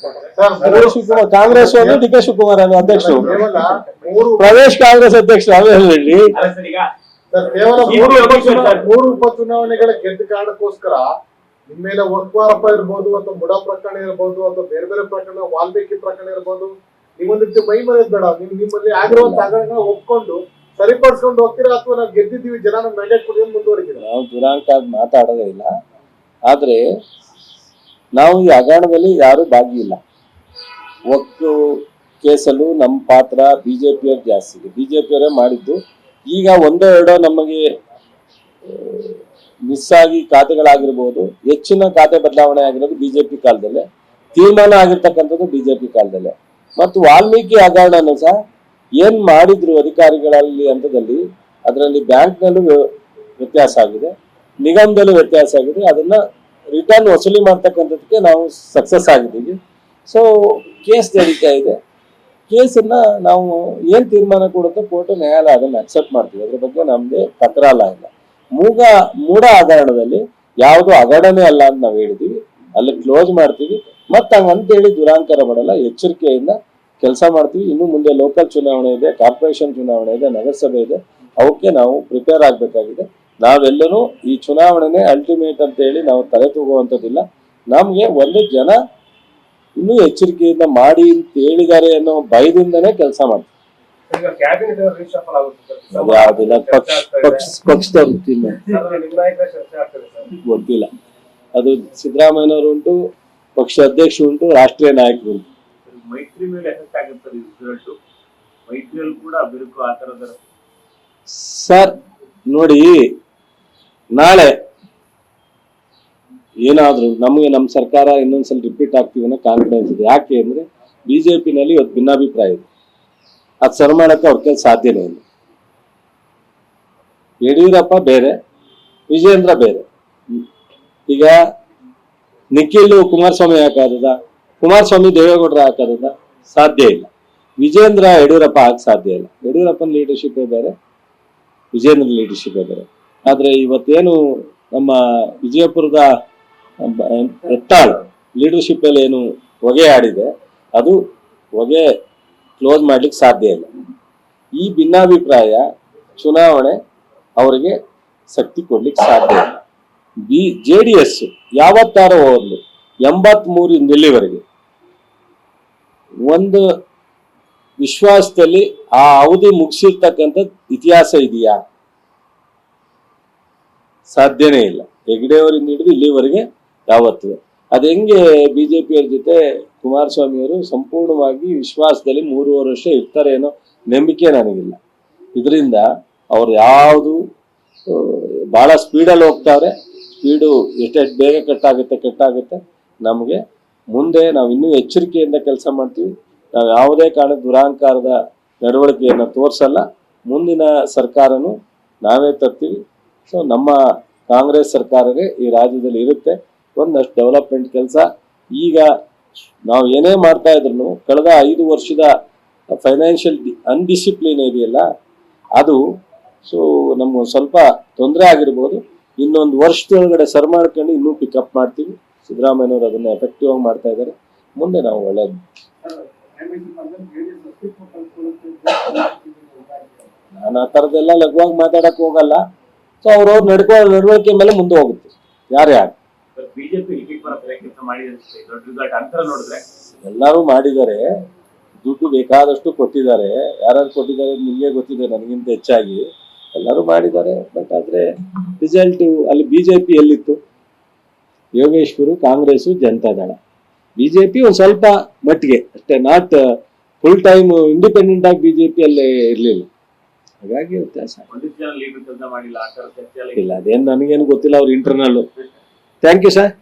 ಶಿವಕುಮಾರ್ ಕಾಂಗ್ರೆಸ್ ಅಂದ್ರೆ D K Shivakumar ಅವರು ಅಧ್ಯಕ್ಷರು. ಕೇವಲ ಮೂರು ಪ್ರದೇಶ್ ಕಾಂಗ್ರೆಸ್ ಅಧ್ಯಕ್ಷರು ಅವೇ ಹೇಳಿ ಅಲ್ಲ ಸರ್ ಈಗ ಸರ್ ಕೇವಲ ಮೂರು ಉಪಚುನಾವಣೆಗಳ ಗೆದ್ದ ಕಾರಣಕ್ಕೋಸ್ಕರ ನಿಮ್ಮ ಮೇಲೆ ಒಕ್ವಾರಪ್ಪ ಇರ್ಬೋದು ಅಥವಾ ಬುಡ ಪ್ರಕರಣ ಇರ್ಬೋದು ಅಥವಾ ಬೇರೆ ಬೇರೆ ಪ್ರಕರಣ ವಾಲ್ಮೀಕಿ ಪ್ರಕರಣ ಇರ್ಬೋದು ನಿಮ್ಮೊಂದಿಟ್ಟು ಮೈ ಮರೆಯೋದು ಬೇಡ. ನೀವು ನಿಮ್ಮಲ್ಲಿ ಆಗಿರುವಂತ ಹಗರಣ ಒಪ್ಕೊಂಡು ಸರಿಪಡಿಸ್ಕೊಂಡು ಹೋಗ್ತೀರಾ ಅಥವಾ ನಾವು ಗೆದ್ದಿದ್ದೀವಿ ಜನ ನಮ್ಮ ಮ್ಯಾಂಡೇಟ್ ಕೊಡಿ ಮುಂದುವರಿಕೆ ಮುಂದುವರಿತೀರಾ? ನಾವು ದಿನಾಂಕ ಮಾತಾಡೋದೇ ಇಲ್ಲ. ಆದ್ರೆ ನಾವು ಈ ಹಗರಣದಲ್ಲಿ ಯಾರು ಭಾಗಿಯಿಲ್ಲ. ಒಟ್ಟು ಕೇಸಲು ನಮ್ಮ ಪಾತ್ರ ಬಿ ಜೆ ಬಿಜೆಪಿಯವ್ರು ಜಾಸ್ತಿ ಇದೆ. ಬಿ ಜೆ ಪಿಯವರೇ ಮಾಡಿದ್ದು. ಈಗ ಒಂದೋ ಎರಡೋ ನಮಗೆ ಮಿಸ್ ಆಗಿ ಖಾತೆಗಳಾಗಿರ್ಬೋದು, ಹೆಚ್ಚಿನ ಖಾತೆ ಬದಲಾವಣೆ ಆಗಿರೋದು ಬಿ ಜೆ ಪಿ ಕಾಲದಲ್ಲೇ. ತೀರ್ಮಾನ ಆಗಿರ್ತಕ್ಕಂಥದ್ದು ಬಿ ಜೆ ಪಿ ಕಾಲದಲ್ಲೇ. ಮತ್ತು ವಾಲ್ಮೀಕಿ ಹಗರಣನೂ ಸಹ ಏನ್ ಮಾಡಿದ್ರು ಅಧಿಕಾರಿಗಳಲ್ಲಿ ಹಂತದಲ್ಲಿ, ಅದರಲ್ಲಿ ಬ್ಯಾಂಕ್ನಲ್ಲೂ ವ್ಯ- ವ್ಯತ್ಯಾಸ ಆಗಿದೆ. ನಿಗಮದಲ್ಲೂ ವ್ಯತ್ಯಾಸ ಆಗಿದೆ. ಅದನ್ನ ರಿಟರ್ನ್ ವಸೂಲಿ ಮಾಡ್ತಕ್ಕಂಥದ್ದಕ್ಕೆ ನಾವು ಸಕ್ಸಸ್ ಆಗಿದ್ದೀವಿ. ಸೊ ಕೇಸ್ ನಡೀತಾ ಇದೆ. ಕೇಸನ್ನ ನಾವು ಏನ್ ತೀರ್ಮಾನ ಕೊಡುತ್ತೋ ಕೋರ್ಟ್ ನ್ಯಾಯಾಲಯ ಅದನ್ನ ಅಕ್ಸೆಪ್ಟ್ ಮಾಡ್ತೀವಿ. ಅದ್ರ ಬಗ್ಗೆ ನಮ್ಗೆ ತಕರಾಲ ಇಲ್ಲ. ಮೂಗ ಮೂಡ ಹಗರಣದಲ್ಲಿ ಯಾವುದು ಹಗರಣನೇ ಅಲ್ಲ ಅಂತ ನಾವು ಹೇಳಿದೀವಿ. ಅಲ್ಲಿ ಕ್ಲೋಸ್ ಮಾಡ್ತೀವಿ. ಮತ್ತೆ ಹಂಗಂತೇಳಿ ದುರಾಂಕರ ಮಾಡಲ್ಲ, ಎಚ್ಚರಿಕೆಯಿಂದ ಕೆಲಸ ಮಾಡ್ತೀವಿ. ಇನ್ನು ಮುಂದೆ ಲೋಕಲ್ ಚುನಾವಣೆ ಇದೆ ಕಾರ್ಪೊರೇಷನ್ ಚುನಾವಣೆ ಇದೆ, ನಗರಸಭೆ ಇದೆ. ಅವಕ್ಕೆ ನಾವು ಪ್ರಿಪೇರ್ ಆಗಬೇಕಾಗಿದೆ. ನಾವೆಲ್ಲರೂ ಈ ಚುನಾವಣೆನೇ ಅಲ್ಟಿಮೇಟ್ ಅಂತ ಹೇಳಿ ನಾವು ತಲೆ ತೂಗುವಂಥದ್ದಿಲ್ಲ ನಮಗೆ ಒಂದು ಜನ ಇನ್ನೂ ಎಚ್ಚರಿಕೆಯಿಂದ ಮಾಡಿ ಅಂತ ಹೇಳಿದ್ದಾರೆ ಅನ್ನೋ ಭಯದಿಂದನೇ ಕೆಲಸ ಅದು ಪಕ್ಷ ಪಕ್ಷ ಸರ್. ಗೊತ್ತಿಲ್ಲ. ಅದು ಸಿದ್ದರಾಮಯ್ಯನವರು ಉಂಟು ಪಕ್ಷ ಅಧ್ಯಕ್ಷರು ಉಂಟು ರಾಷ್ಟ್ರೀಯ ನಾಯಕರು ಉಂಟು ಮೈತ್ರಿ ಮೇಲೆ ಎಫೆಕ್ಟ್ ಆಗುತ್ತೆ ರಿಸಲ್ಟ್ ಮೈತ್ರಿಯಲ್ಲಿ ಕೂಡ ಬಿರುಕು ಆ ತರದ ಸರ್ ನೋಡಿ ನಾಳೆ ಏನಾದ್ರೂ ನಮಗೆ ನಮ್ಮ ಸರ್ಕಾರ ಇನ್ನೊಂದ್ಸಲ ರಿಪೀಟ್ ಆಗ್ತೀವಿ ಅನ್ನೋ ಕಾನ್ಫಿಡೆನ್ಸ್ ಇದೆ. ಯಾಕೆ ಅಂದ್ರೆ ಪಿನಲ್ಲಿ ಇವತ್ತು ಭಿನ್ನಾಭಿಪ್ರಾಯ ಇದೆ. ಅದು ಸರಿ ಮಾಡಕ್ಕೆ ಅವ್ರ ಕೆಲಸ ಸಾಧ್ಯನೇ ಇಲ್ಲ. ಯಡಿಯೂರಪ್ಪ ಬೇರೆ ವಿಜೇಂದ್ರ ಬೇರೆ. ಈಗ ನಿಖಿಲ್ ಕುಮಾರಸ್ವಾಮಿ ಹಾಕಾದದ, ಕುಮಾರಸ್ವಾಮಿ ದೇವೇಗೌಡರ ಹಾಕಾದದ ಸಾಧ್ಯ ಇಲ್ಲ. ವಿಜೇಂದ್ರ ಯಡಿಯೂರಪ್ಪ ಹಾಕಿ ಸಾಧ್ಯ ಇಲ್ಲ. ಯಡಿಯೂರಪ್ಪನ ಲೀಡರ್ಶಿಪ್ ಬೇರೆ ವಿಜೇಂದ್ರ ಲೀಡರ್ಶಿಪ್ ಬೇರೆ. ಆದ್ರೆ ಇವತ್ತೇನು ನಮ್ಮ ವಿಜಯಪುರದ ಎತ್ತಾಳ್ ಲೀಡರ್ಶಿಪ್ ಅಲ್ಲಿ ಏನು ಹೊಗೆ ಆಡಿದೆ, ಅದು ಹೊಗೆ ಕ್ಲೋಸ್ ಮಾಡ್ಲಿಕ್ಕೆ ಸಾಧ್ಯ ಇಲ್ಲ. ಈ ಭಿನ್ನಾಭಿಪ್ರಾಯ ಚುನಾವಣೆ ಅವರಿಗೆ ಶಕ್ತಿ ಕೊಡ್ಲಿಕ್ಕೆ ಸಾಧ್ಯ ಇಲ್ಲ. ಬಿ, ಜೆ ಡಿ ಎಸ್ ಯಾವತ್ತಾರ ಹೋಗ್ಲಿ ಎಂಬತ್ ಮೂರಿಂದ ಇಲ್ಲಿವರೆಗೆ ಒಂದು ವಿಶ್ವಾಸದಲ್ಲಿ ಆ ಅವಧಿ ಮುಗಿಸಿರ್ತಕ್ಕಂಥ ಇತಿಹಾಸ ಇದೆಯಾ? ಸಾಧ್ಯನೇ ಇಲ್ಲ. ಹೆಗ್ಡೆಯವರಿಂದ ಹಿಡಿದು ಇಲ್ಲಿವರೆಗೆ ಯಾವತ್ತೂ. ಅದು ಹೆಂಗೆ ಬಿಜೆಪಿಯವ್ರ ಜೊತೆ ಕುಮಾರಸ್ವಾಮಿಯವರು ಸಂಪೂರ್ಣವಾಗಿ ವಿಶ್ವಾಸದಲ್ಲಿ ಮೂರುವರೆ ವರ್ಷ ಇರ್ತಾರೆ ಏನೋ ನಂಬಿಕೆ ನನಗಿಲ್ಲ. ಇದರಿಂದ ಅವ್ರು ಯಾವುದು ಬಹಳ ಸ್ಪೀಡಲ್ಲಿ ಹೋಗ್ತಾವ್ರೆ. ಸ್ಪೀಡು ಎಷ್ಟೆಷ್ಟು ಬೇಗ ಕಟ್ಟಾಗುತ್ತೆ ಕಟ್ಟಾಗುತ್ತೆ. ನಮಗೆ ಮುಂದೆ ನಾವು ಇನ್ನೂ ಎಚ್ಚರಿಕೆಯಿಂದ ಕೆಲಸ ಮಾಡ್ತೀವಿ. ನಾವು ಯಾವುದೇ ಕಾರಣ ದುರಾಂಕಾರದ ನಡವಳಿಕೆಯನ್ನು ತೋರಿಸಲ್ಲ. ಮುಂದಿನ ಸರ್ಕಾರನು ನಾವೇ ತರ್ತೀವಿ. ಸೊ ನಮ್ಮ ಕಾಂಗ್ರೆಸ್ ಸರ್ಕಾರವೇ ಈ ರಾಜ್ಯದಲ್ಲಿ ಇರುತ್ತೆ. ಒಂದಷ್ಟು ಡೆವಲಪ್ಮೆಂಟ್ ಕೆಲಸ. ಈಗ ನಾವು ಏನೇ ಮಾಡ್ತಾ ಇದ್ರು ಕಳೆದ ಐದು ವರ್ಷದ ಫೈನಾನ್ಷಿಯಲ್ ಅನ್ಡಿಸಿಪ್ಲಿನ್ ಇದೆಯಲ್ಲ, ಅದು ಸೊ ನಮ್ಮ ಸ್ವಲ್ಪ ತೊಂದರೆ ಆಗಿರ್ಬೋದು. ಇನ್ನೊಂದು ವರ್ಷದೊಳಗಡೆ ಸರ್ ಮಾಡ್ಕೊಂಡು ಇನ್ನೂ ಪಿಕಪ್ ಮಾಡ್ತೀವಿ. ಸಿದ್ದರಾಮಯ್ಯನವರು ಅದನ್ನ ಎಫೆಕ್ಟಿವ್ ಆಗಿ ಮಾಡ್ತಾ ಇದ್ದಾರೆ. ಮುಂದೆ ನಾವು ಒಳ್ಳೇದು. ನಾನು ಆ ಥರದ್ದೆಲ್ಲ ಲಘುವಾಗಿ ಮಾತಾಡಕ್ಕೆ ಹೋಗಲ್ಲ. ಸೊ ಅವ್ರ ನಡ್ಕೊ ನಡವಳಿಕೆ ಮೇಲೆ ಮುಂದೆ ಹೋಗುತ್ತೆ. ಯಾರು ಯಾರು? ಬಿಜೆಪಿ ಎಲ್ಲರೂ ಮಾಡಿದ್ದಾರೆ. ದುಡ್ಡು ಬೇಕಾದಷ್ಟು ಕೊಟ್ಟಿದ್ದಾರೆ. ಯಾರು ಕೊಟ್ಟಿದ್ದಾರೆ ನಿಮಗೆ ಗೊತ್ತಿದೆ ನನಗಿಂತ ಹೆಚ್ಚಾಗಿ. ಎಲ್ಲರೂ ಮಾಡಿದ್ದಾರೆ. ಬಟ್ ಆದ್ರೆ ರಿಸಲ್ಟ್ ಅಲ್ಲಿ ಬಿಜೆಪಿ ಎಲ್ಲಿತ್ತು? ಯೋಗೇಶ್ವರು ಕಾಂಗ್ರೆಸ್ ಜನತಾದಳ ಬಿಜೆಪಿ ಒಂದ್ ಸ್ವಲ್ಪ ಮಟ್ಟಿಗೆ ಅಷ್ಟೇ ನಾಟ್ ಫುಲ್ ಟೈಮ್ ಇಂಡಿಪೆಂಡೆಂಟ್ ಆಗಿ ಬಿಜೆಪಿ ಅಲ್ಲೇ ಇರ್ಲಿಲ್ಲ. ಹಾಗಾಗಿ ವ್ಯತ್ಯಾಸ ಇಲ್ಲ ಅದೇನು ನನಗೇನು ಗೊತ್ತಿಲ್ಲ ಅವ್ರ ಇಂಟರ್ನಲ್ ಥ್ಯಾಂಕ್ ಯು ಸರ್